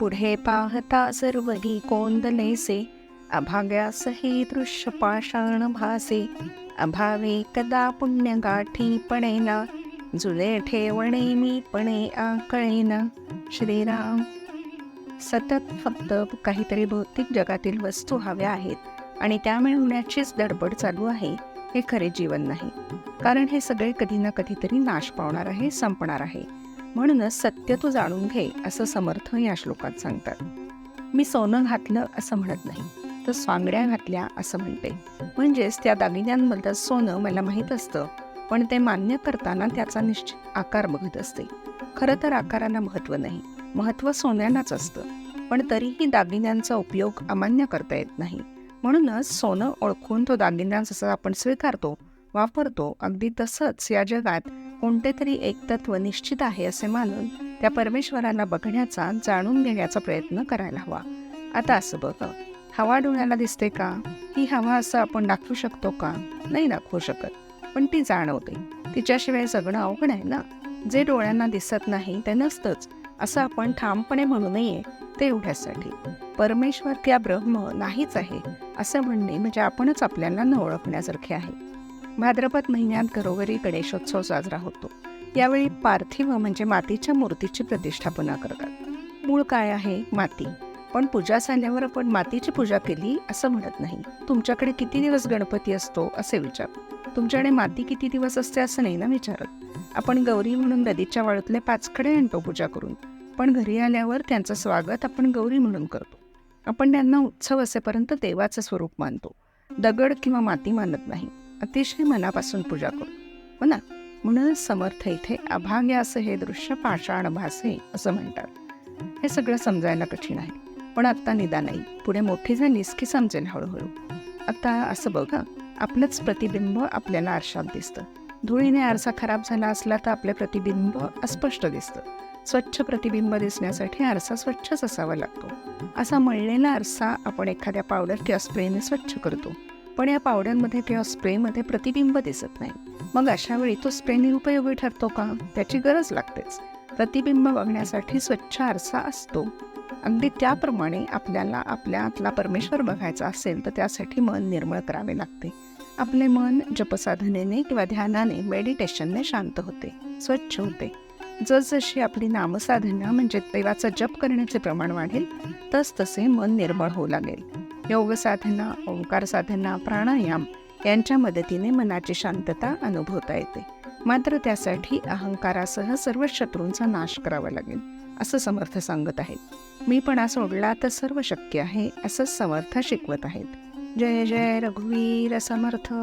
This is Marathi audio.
पुढे पाहता सर्वही कोंदलेसे. अभाग्यासही दृश्य पाषाण भासे. अभावे कदा पुण्य गाठी पडेना. जुळे ठेवणे मी पणे आकळेना. श्रीराम. सतत फक्त काहीतरी भौतिक जगातील वस्तू हव्या आहेत आणि त्या मिळवण्याचीच धडपड चालू आहे. हे खरे जीवन नाही. कारण हे सगळे कधी ना कधीतरी नाश पावणार आहे संपणार आहे. म्हणूनच सत्य तू जाणून घे असं समर्थ या श्लोकात सांगतात. मी सोनं घातलं असं म्हणत नाही तर स्वांगड्या घातल्या असं म्हणते. म्हणजेच त्या दागिन्यांबद्दल सोनं मला माहीत असतं पण ते मान्य करताना त्याचा निश्चित आकार बघत असते. खरं तर आकाराला महत्त्व नाही महत्त्व सोन्यालाच असतं. पण तरीही दागिन्यांचा उपयोग अमान्य करता येत नाही. म्हणूनच सोनं ओळखून तो दागिना जसा आपण स्वीकारतो वापरतो अगदी तसंच या जगात कोणते तरी एक तत्व निश्चित आहे असे मानून त्या परमेश्वराला बघण्याचा जाणून घेण्याचा प्रयत्न करायला हवा. आता असं बघ हवा डोळ्याला दिसते का? ही हवा असं आपण दाखवू शकतो का? नाही दाखवू शकत. पण ती जाणवते. तिच्याशिवाय जगणं अवघड आहे ना? जे डोळ्यांना दिसत नाही ते नसतंच. असं आपण ठामपणे म्हणू नये ते एवढ्यासाठी. परमेश्वर त्या ब्रह्म नाहीच आहे असं म्हणणे म्हणजे आपणच आपल्याला न ओळखण्यासारखे आहे. भाद्रपद महिन्यात घरोघरी गणेशोत्सव साजरा होतो. यावेळी पार्थिव म्हणजे मातीच्या मूर्तीची प्रतिष्ठापना करतात. मूळ काय आहे? माती. पण पूजा झाल्यावर आपण मातीची पूजा केली असं म्हणत नाही. तुमच्याकडे किती दिवस गणपती असतो? असे विचार. तुमच्याकडे माती किती दिवस असते असं नाही ना विचारत. आपण गौरी म्हणून नदीच्या वाळूतले पाचखडे आणतो पूजा करून. पण घरी आल्यावर त्यांचं स्वागत आपण गौरी म्हणून करतो. आपण त्यांना उत्सव असेपर्यंत देवाचं स्वरूप मानतो. दगड किंवा माती मानत नाही. अतिशय मनापासून पूजा करू. हो ना? म्हणूनच समर्थ इथे अभाग्य असं हे दृश्य पाषाण भासे असं म्हणतात. हे सगळं समजायला कठीण आहे. पण आत्ता निदान नाही पुढे मोठी झालीस की समजेल हळूहळू. आता असं बघा आपलंच प्रतिबिंब आपल्याला आरशात दिसतं. धुळीने आरसा खराब झाला असला तर आपले प्रतिबिंब अस्पष्ट दिसतं. स्वच्छ प्रतिबिंब दिसण्यासाठी आरसा स्वच्छच असावा लागतो. असा मळलेला आरसा आपण एखाद्या पावडर किंवा स्प्रेने स्वच्छ करतो. पण या पावडरमध्ये किंवा स्प्रेमध्ये प्रतिबिंब दिसत नाही. मग अशा वेळी तो स्प्रे निरुपयोगी ठरतो का? त्याची गरज लागतेच. प्रतिबिंब बघण्यासाठी स्वच्छ आरसा असतो. अगदी त्याप्रमाणे आपल्याला आपल्या आतला परमेश्वर बघायचा असेल तर त्यासाठी मन निर्मळ करावे लागते. आपले मन जपसाधनेने किंवा ध्यानाने मेडिटेशनने शांत होते स्वच्छ होते. जसजशी आपली नामसाधना म्हणजे देवाचा जप करण्याचे प्रमाण वाढेल तसतसे मन निर्मळ होऊ लागेल. योग साधना ओंकार साधना प्राणायाम यांच्या मदतीने मनाची शांतता अनुभवता येते. मात्र त्यासाठी अहंकारासह सर्व शत्रूंचा नाश करावा लागेल असं समर्थ सांगत आहेत. मी पण सोडला तर सर्व शक्य आहे असं समर्थ शिकवत आहेत. जय जय रघुवीर समर्थ!